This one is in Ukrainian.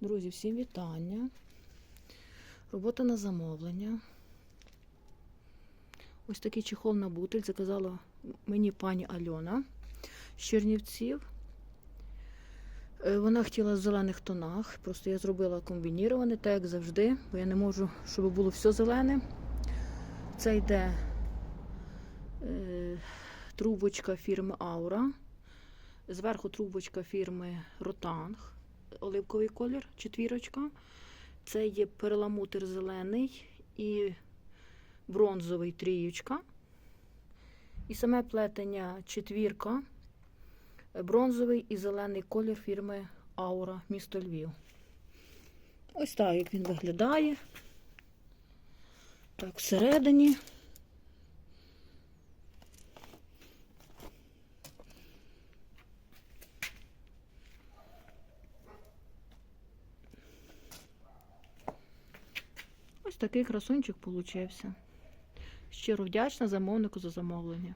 Друзі, всім вітання. Робота на замовлення. Ось такий чехол на бутиль заказала мені пані Альона з Чернівців. Е, Вона хотіла в зелених тонах. Просто я зробила комбініроване, так як завжди, бо я не можу, щоб було все зелене. Це йде е, трубочка фірми Аура. Зверху трубочка фірми Ротанг, оливковий колір, четвірочка. Це є перламутр зелений і бронзовий трієчка. І саме плетення четвірка, бронзовий і зелений колір фірми Аура, місто Львів. Ось так, як він виглядає. Так, всередині. Ось такий красунчик получився. Щиро вдячна замовнику за замовлення.